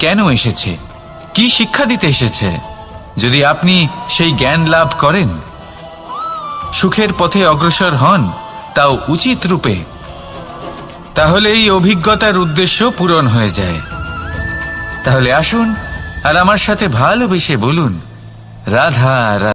কেন এসেছে? কি শিক্ষা দিতে এসেছে? যদি আপনি সেই জ্ঞান লাভ করেন, সুখের পথে অগ্রসর হন, তাও উচিত রূপে, তাহলে এই অভিজ্ঞতার উদ্দেশ্য পূরণ হয়ে যায়। তাহলে আসুন আর আমার সাথে ভালোবেসে বলুন, রাধা